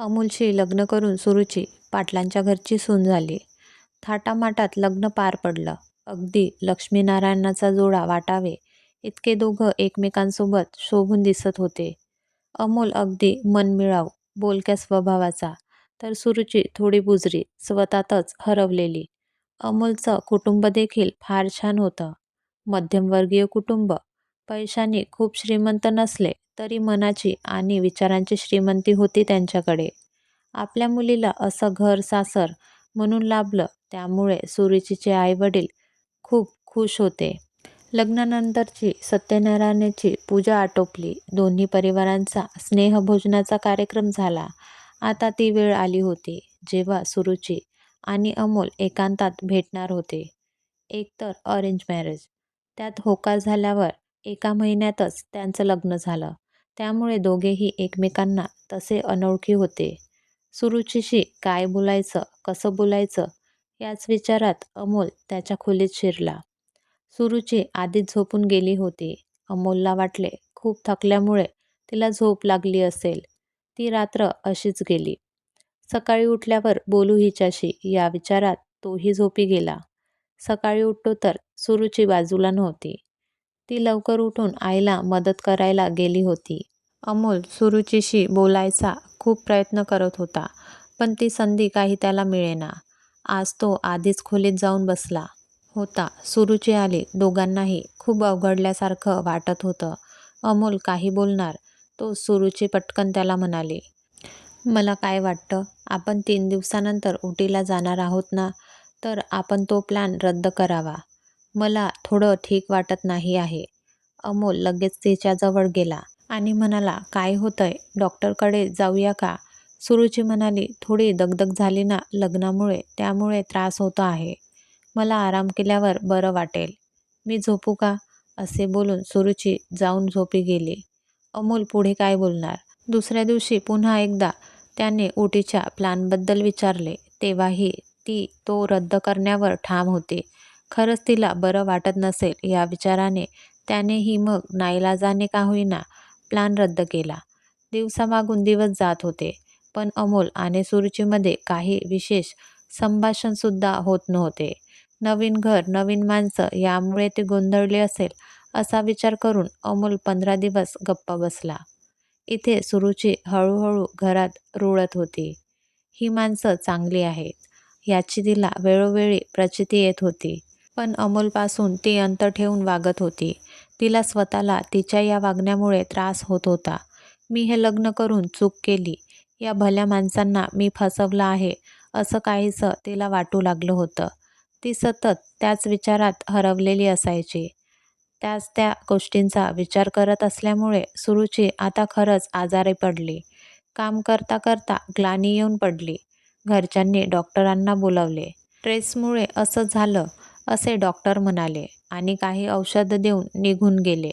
अमोलशी लग्न करून सुरुची पाटलांच्या घरची सून झाली. थाटामाटात लग्न पार पडलं. अगदी लक्ष्मीनारायणाचा जोडा वाटावे इतके दोघं एकमेकांसोबत शोभून दिसत होते. अमोल अगदी मनमिळाव बोलक्या स्वभावाचा, तर सुरुची थोडी बुजरी, स्वतःतच हरवलेली. अमोलचं कुटुंबदेखील फार छान होतं. मध्यमवर्गीय कुटुंब. पैशाने खूप श्रीमंत नसले तरी मनाची आणि विचारांची श्रीमंती होती त्यांच्याकडे. आपल्या मुलीला असं घर-सासर म्हणून लाभलं त्यामुळे सुरुचीचे आईवडील खूप खुश होते. लग्नानंतरची सत्यनारायणाची पूजा आटोपली. दोन्ही परिवारांचा स्नेहभोजनाचा कार्यक्रम झाला. आता ती वेळ आली होती, जेव्हा सुरुची आणि अमोल एकांतात भेटणार होते. एकतर अरेंज मॅरेज. त्यात होकार झाल्यावर एका महिन्यातच त्यांचं लग्न झालं. त्यामुळे दोघेही एकमेकांना तसे अनोळखी होते. सुरुचीशी काय बोलायचं, कसं बोलायचं याच विचारात अमोल त्याच्या खोलीत शिरला. सुरुची आधीच झोपून गेली होती. अमोलला वाटले खूप थकल्यामुळे तिला झोप लागली असेल. ती रात्र अशीच गेली. सकाळी उठल्यावर बोलू हिच्याशी या विचारात तोही झोपी गेला. सकाळी उठतो तर सुरुची बाजूला नव्हती. ती लवकर उठून आईला मदत करायला गेली होती. अमोल सुरुचीशी बोलायचा खूप प्रयत्न करत होता पण ती संधी काही त्याला मिळेना. आज तो आधीच खोलीत जाऊन बसला होता. सुरुची आली. दोघांनाही खूप अवघडल्यासारखं वाटत होतं. अमोल काही बोलणार तो सुरुची पटकन त्याला म्हणाली. मला काय वाटतं, आपण तीन दिवसानंतर उटीला जाणार आहोत ना, तर आपण तो प्लॅन रद्द करावा. मला थोडं ठीक वाटत नाही आहे. अमोल लगेच तिच्याजवळ गेला आणि म्हणाला काय होतंय, डॉक्टरकडे जाऊया का? सुरुची म्हणाली थोडी दगदग झाली ना लग्नामुळे त्यामुळे त्रास होतो आहे. मला आराम केल्यावर बरं वाटेल. मी झोपू का? असे बोलून सुरुची जाऊन झोपी गेली. अमोल पुढे काय बोलणार? दुसऱ्या दिवशी पुन्हा एकदा त्याने उटीच्या प्लॅनबद्दल विचारले तेव्हाही ती तो रद्द करण्यावर ठाम होती. खरंच तिला बरं वाटत नसेल या विचाराने त्यानेही मग नाईलाजाने का होईना प्लॅन रद्द केला. दिवसामागून दिवस जात होते पण अमोल आणि सुरुचीमध्ये काही विशेष संभाषणसुद्धा होत नव्हते. नवीन घर, नवीन माणसं यामुळे ती गोंधळली असेल असा विचार करून अमोल पंधरा दिवस गप्प बसला. इथे सुरुची हळूहळू घरात रुळत होती. ही माणसं चांगली आहेत याची तिला वेळोवेळी प्रचिती येत होती. पण अमोलपासून ती अंतर ठेवून वागत होती. तिला स्वतःला तिच्या या वागण्यामुळे त्रास होत होता. मी हे लग्न करून चूक केली. या भल्या माणसांना मी फसवलं आहे असं काहीसं तिला वाटू लागलं होतं. ती सतत त्याच विचारात हरवलेली असायची. त्याच त्या गोष्टींचा विचार करत असल्यामुळे सुरुची आता खरंच आजारी पडली. काम करता करता ग्लानी येऊन पडली. घरच्यांनी डॉक्टरांना बोलावले. स्ट्रेसमुळे असं झालं असे डॉक्टर म्हणाले आणि काही औषधं देऊन निघून गेले.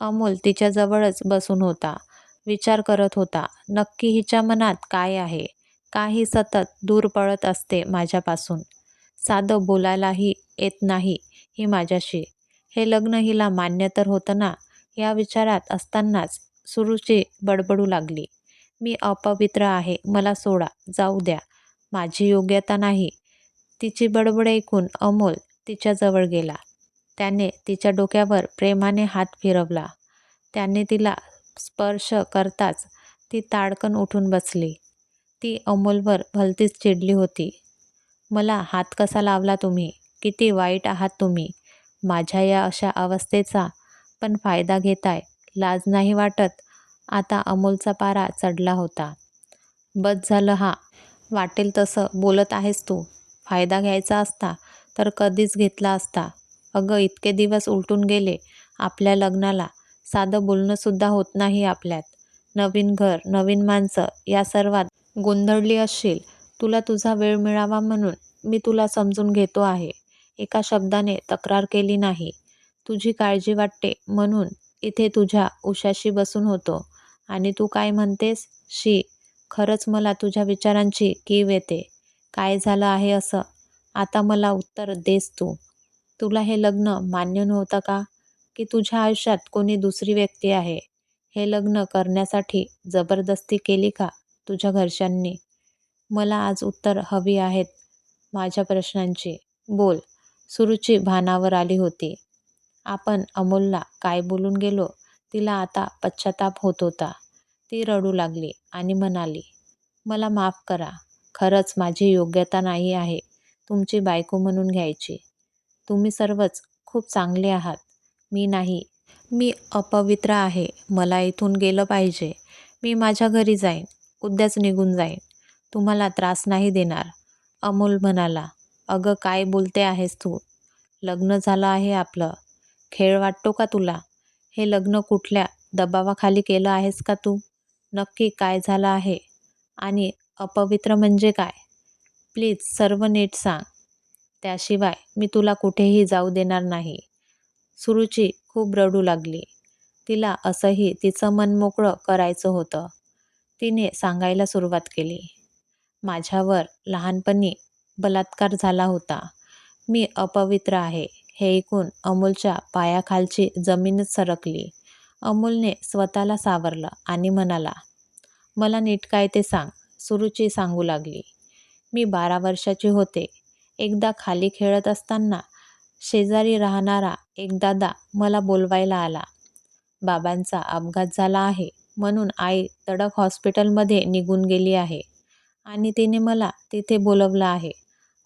अमोल तिच्याजवळच बसून होता. विचार करत होता नक्की हिच्या मनात काय आहे? काही सतत दूर पळत असते माझ्यापासून? साधं बोलायलाही येत नाही ही माझ्याशी. हे लग्न हिला मान्य तर होतं ना? या विचारात असतानाच सुरुची बडबडू लागली. मी अपवित्र आहे मला सोडा, जाऊ द्या. माझी योग्यता नाही. तिची बडबड ऐकून अमोल तिच्याजवळ गेला. त्याने तिच्या डोक्यावर प्रेमाने हात फिरवला. त्याने तिला स्पर्श करताच ती ताडकन उठून बसली. ती अमोलवर भलतीच चिडली होती. मला हात कसा लावला तुम्ही? किती वाईट आहात तुम्ही. माझ्या या अशा अवस्थेचा पण फायदा घेताय. लाज नाही वाटत? आता अमोलचा पारा चढला होता. बस झालं हा वाटेल तसं बोलत आहेस तू. फायदा घ्यायचा असता तर कधीच घेतला असता. अगं इतके दिवस उलटून गेले आपल्या लग्नाला. साधं बोलणंसुद्धा होत नाही आपल्यात. नवीन घर, नवीन माणसं या सर्वात गोंधळली असशील. तुला तुझा वेळ मिळावा म्हणून मी तुला समजून घेतो आहे. एका शब्दाने तक्रार केली नाही. तुझी काळजी वाटते म्हणून इथे तुझ्या उशाशी बसून होतो आणि तू काय म्हणतेस? शी, खरंच मला तुझ्या विचारांची कीव येते. काय झालं आहे असं? आता मला उत्तर देस तू. तुला हे लग्न मान्य नव्हतं का? की तुझ्या आयुष्यात कोणी दुसरी व्यक्ती आहे? हे लग्न करण्यासाठी जबरदस्ती केली का? तुझ्या घरच्यांनी मला आज उत्तर हवी आहेत माझ्या प्रश्नांची बोल सुरुची भानावर आली होती आपण अमोलला काय बोलून गेलो तिला आता पश्चाताप होत होता ती रडू लागली आणि म्हणाली मला माफ करा खरंच माझी योग्यता नाही आहे तुमची बायको म्हणून घ्यायची. तुम्ही सर्वच खूप चांगले आहात. मी नाही. मी अपवित्र आहे. मला इथून गेलं पाहिजे. मी माझ्या घरी जाईन. उद्याच निघून जाईन. तुम्हाला त्रास नाही देणार. अमोल म्हणाला अगं काय बोलते आहेस तू? लग्न झालं आहे आपलं. खेळ वाटतो का तुला? हे लग्न कुठल्या दबावाखाली केलं आहेस का तू? नक्की काय झालं आहे? आणि अपवित्र म्हणजे काय? प्लीज सर्व नीट सांग. त्याशिवाय मी तुला कुठेही जाऊ देणार नाही. सुरुची खूप रडू लागली. तिला असंही तिचं मन मोकळं करायचं होतं. तिने सांगायला सुरुवात केली. माझ्यावर लहानपणी बलात्कार झाला होता. मी अपवित्र आहे. हे ऐकून अमोलच्या पायाखालची जमीनच सरकली. अमोलने स्वतःला सावरलं आणि म्हणाला मला नीट काय ते सांग. सुरुची सांगू लागली. मी बारा वर्षाची होते. एकदा खाली खेळत असताना शेजारी राहणारा एक दादा मला बोलवायला आला. बाबांचा अपघात झाला आहे म्हणून आई तडक हॉस्पिटलमध्ये निघून गेली आहे आणि तिने मला तिथे बोलवलं आहे.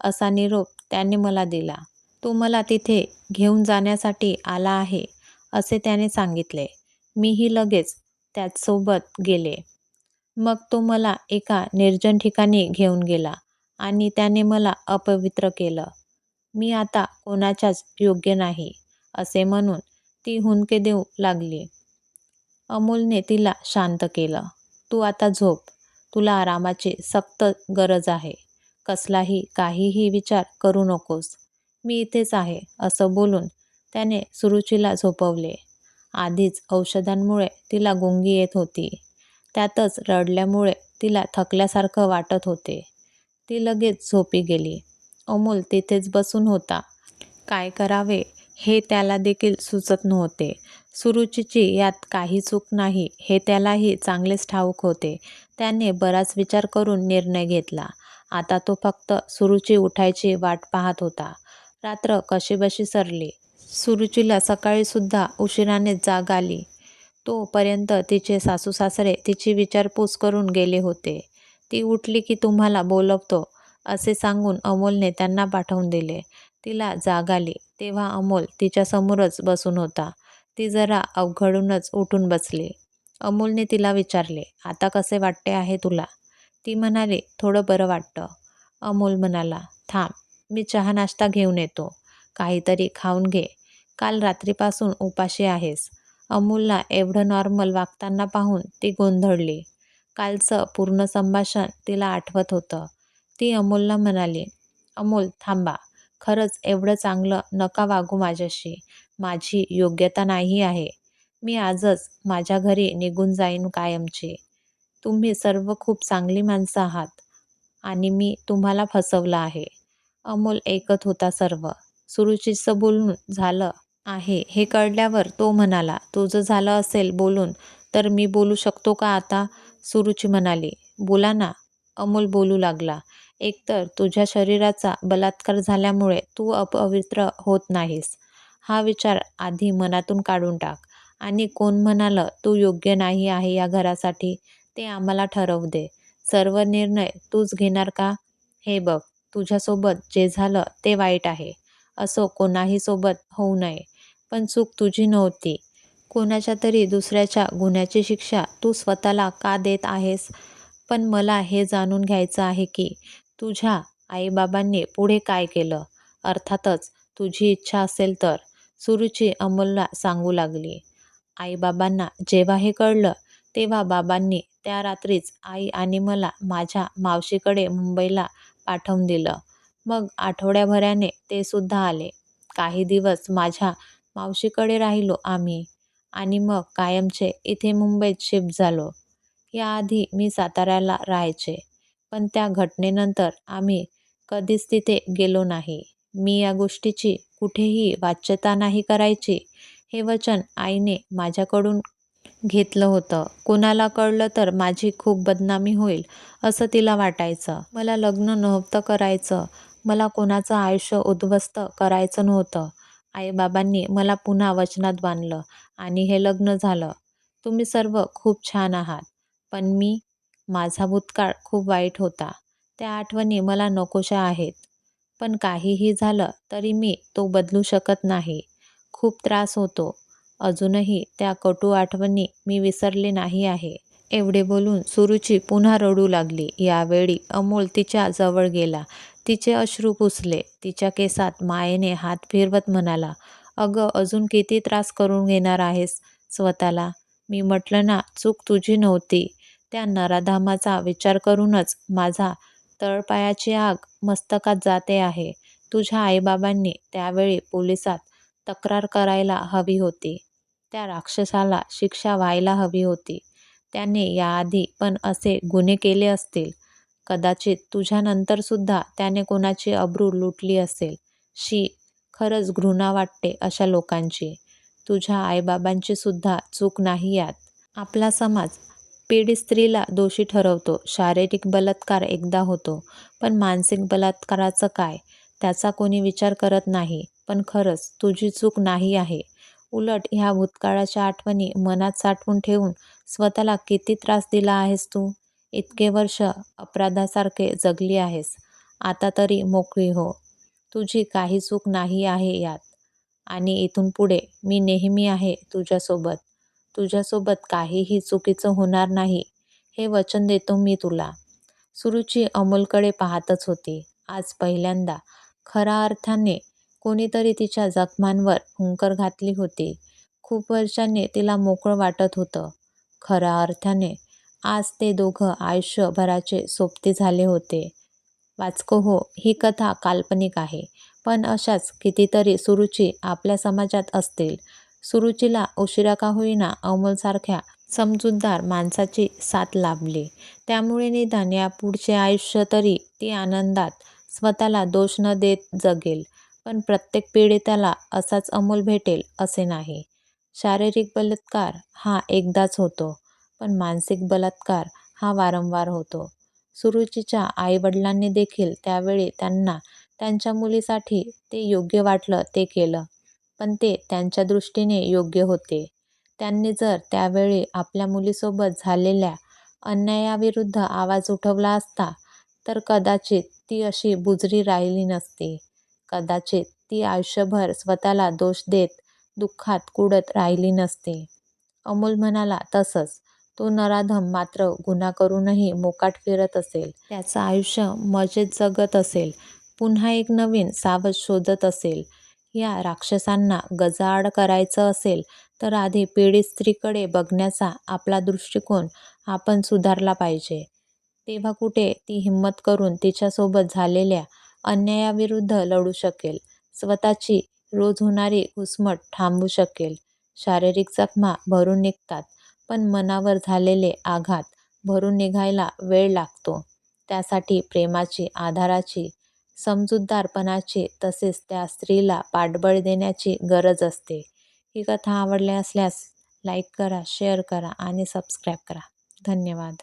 असा निरोप त्याने मला दिला. तो मला तिथे घेऊन जाण्यासाठी आला आहे असे त्याने सांगितले. मीही लगेच त्याचसोबत गेले. मग तो मला एका निर्जन ठिकाणी घेऊन गेला. आणि त्याने मला अपवित्र केलं. मी आता कोणाच्याच योग्य नाही असे म्हणून ती हुंदके देऊ लागली. अमोलने तिला शांत केलं. तू आता झोप. तुला आरामाची सक्त गरज आहे. कसलाही काहीही विचार करू नकोस. मी इथेच आहे असं बोलून त्याने सुरुचीला झोपवले. आधीच औषधांमुळे तिला गुंगी येत होती. त्यातच रडल्यामुळे तिला थकल्यासारखं वाटत होते. ती लगेच झोपी गेली. अमोल तिथेच बसून होता. काय करावे? हे त्याला देखील सुचत नव्हते. सुरुचीची यात काही चूक नाही हे त्यालाही चांगलेच ठाऊक होते. त्याने बराच विचार करून निर्णय घेतला. आता तो फक्त सुरुची उठायची वाट पाहत होता. रात्र कशीबशी सरली? सुरुचीला सकाळीसुद्धा उशिराने जाग आली. तोपर्यंत तिचे सासू सासरे तिची विचारपूस करून गेले होते. ती उठली की तुम्हाला बोलवतो असे सांगून अमोलने त्यांना पाठवून दिले. तिला जाग आली. तेव्हा अमोल तिच्यासमोरच बसून होता. ती जरा अवघडूनच उठून बसली. अमोलने तिला विचारले आता कसे वाटते आहे तुला? ती म्हणाली थोडं बरं वाटतं. अमोल म्हणाला थांब मी चहा नाश्ता घेऊन येतो. काहीतरी खाऊन घे. काल रात्रीपासून उपाशी आहेस. अमोलला एवढं नॉर्मल वागताना पाहून ती गोंधळली. कालचं पूर्ण संभाषण तिला आठवत होतं. ती अमोलला म्हणाली अमोल थांबा. खरंच एवढं चांगलं नका वागू माझ्याशी. माझी योग्यता नाही आहे. मी आजच माझ्या घरी निघून जाईन कायमची. तुम्ही सर्व खूप चांगली माणसं आहात आणि मी तुम्हाला फसवलं आहे. अमोल ऐकत होता सर्व. सुरुचीचं बोलून झालं आहे. हे कळल्यावर तो म्हणाला तुझं झालं असेल बोलून तर मी बोलू शकतो का आता? सुरुची म्हणाली बोला ना. अमोल बोलू लागला एकतर तुझ्या शरीराचा बलात्कार झाल्यामुळे तू अपवित्र होत नाहीस. हा विचार आधी मनातून काढून टाक. आणि कोण म्हणालं तू योग्य नाही आहे या घरासाठी ते आम्हाला ठरवू दे. सर्व निर्णय तूच घेणार का? हे बघ तुझ्यासोबत जे झालं ते वाईट आहे. असो कोणाही सोबत होऊ नये. पण चूक तुझी नव्हती. कोणाच्या तरी दुसऱ्याच्या गुन्ह्याची शिक्षा तू स्वतःला का देत आहेस? पण मला हे जाणून घ्यायचं आहे की तुझ्या आईबाबांनी पुढे काय केलं? अर्थातच तुझी इच्छा असेल तर सुरुची अमोलला सांगू लागली. आईबाबांना जेव्हा हे कळलं तेव्हा बाबांनी त्या रात्रीच आई आणि मला माझ्या मावशीकडे मुंबईला पाठवून दिलं. मग आठवड्याभराने ते सुद्धा आले. काही दिवस माझ्या मावशीकडे राहिलो आम्ही. आणि मग कायमचे इथे मुंबईत शिफ्ट झालो. याआधी मी साताऱ्याला राहायचे पण त्या घटनेनंतर आम्ही कधीच तिथे गेलो नाही. मी या गोष्टीची कुठेही वाच्यता नाही करायची हे वचन आईने माझ्याकडून घेतलं होतं. कोणाला कळलं तर माझी खूप बदनामी होईल असं तिला वाटायचं. मला लग्न नव्हतं करायचं मला कोणाचं आयुष्य उद्ध्वस्त करायचं नव्हतं. आईबाबांनी मला पुन्हा वचनात बांधलं आणि हे लग्न झालं. तुम्ही सर्व खूप छान आहात पण मी माझा भूतकाळ खूप वाईट होता. त्या आठवणी मला नकोशा आहेत. पण काहीही झालं तरी मी तो बदलू शकत नाही. खूप त्रास होतो. अजूनही त्या कटू आठवणी मी विसरले नाही आहे. एवढे बोलून सुरुची पुन्हा रडू लागली. यावेळी अमोल तिच्या जवळ गेला. तिचे अश्रू पुसले. तिच्या केसात मायेने हात फिरवत म्हणाला अगं अजून किती त्रास करून घेणार आहेस? स्वतःला? मी म्हटलं ना चूक तुझी नव्हती. त्या नराधामाचा विचार करूनच माझा तळपायाची आग मस्तकात जाते आहे. तुझ्या आईबाबांनी त्यावेळी पोलिसात तक्रार करायला हवी होती. त्या राक्षसाला शिक्षा व्हायला हवी होती. त्याने याआधी पण असे गुन्हे केले असतील. कदाचित तुझ्यानंतरसुद्धा त्याने कोणाची अब्रू लुटली असेल. शी खरंच घृणा वाटते अशा लोकांची. तुझ्या आईबाबांची सुद्धा चूक नाही यात. आपला समाज पीडित स्त्रीला दोषी ठरवतो. शारीरिक बलात्कार एकदा होतो. पण मानसिक बलात्काराचं काय? त्याचा कोणी विचार करत नाही. पण खरंच तुझी चूक नाही आहे. उलट ह्या भूतकाळाच्या आठवणी मनात साठवून ठेवून स्वतःला किती त्रास दिला आहेस तू? इतके वर्ष अपराधासारखे जगली आहेस. आता तरी मोकळी हो. तुझी काही चूक नाही आहे यात. आणि इथून पुढे मी नेहमी आहे तुझ्यासोबत. तुझ्यासोबत काहीही चुकीचं होणार नाही हे वचन देतो मी तुला. सुरुची अमोलकडे पाहतच होती. आज पहिल्यांदा खऱ्या अर्थाने कोणीतरी तिच्या जखमांवर हुंकर घातली होती. खूप वर्षांनी तिला मोकळं वाटत होतं. खऱ्या अर्थाने आज ते दोघं आयुष्यभराचे सोबती झाले होते. वाचको हो ही कथा काल्पनिक आहे पण अशाच कितीतरी सुरुची आपल्या समाजात असतील. सुरुचीला उशिरा का होईना अमोलसारख्या समजूतदार माणसाची साथ लाभली. त्यामुळे निदान या पुढचे आयुष्य तरी ती आनंदात स्वतःला दोष न देत जगेल पण प्रत्येक पीडिताला असाच अमोल भेटेल असे नाही. शारीरिक बलात्कार हा एकदाच होतो पण मानसिक बलात्कार हा वारंवार होतो. सुरुचीच्या आईवडिलांनी देखील त्यावेळी त्यांना त्यांच्या मुलीसाठी ते योग्य वाटलं ते केलं पण ते त्यांच्या दृष्टीने योग्य होते. त्यांनी जर त्यावेळी आपल्या मुलीसोबत झालेल्या अन्यायाविरुद्ध आवाज उठवला असता तर कदाचित ती अशी बुजरी राहिली नसती. कदाचित ती आयुष्यभर स्वतःला दोष देत दुःखात कुडत राहिली नसती. अमोल म्हणाला तसंच. तो नराधम मात्र गुन्हा करूनही मोकाट फिरत असेल. त्याचं आयुष्य मजेत जगत असेल. पुन्हा एक नवीन सावज शोधत असेल. या राक्षसांना गजाआड करायचं असेल तर आधी पीडित स्त्रीकडे बघण्याचा आपला दृष्टिकोन आपण सुधारला पाहिजे. तेव्हा कुठे ती हिंमत करून तिच्यासोबत झालेल्या अन्यायाविरुद्ध लढू शकेल. स्वतःची रोज होणारी घुसमट थांबू शकेल. शारीरिक जखमा भरून निघतात पण मनावर झालेले आघात भरून निघायला वेळ लागतो. त्यासाठी प्रेमाची आधाराची समजूतदारपणाची तसेच त्या स्त्रीला पाठबळ देण्याची गरज असते. ही कथा आवडली असल्यास लाईक करा शेअर करा आणि सबस्क्राईब करा. धन्यवाद.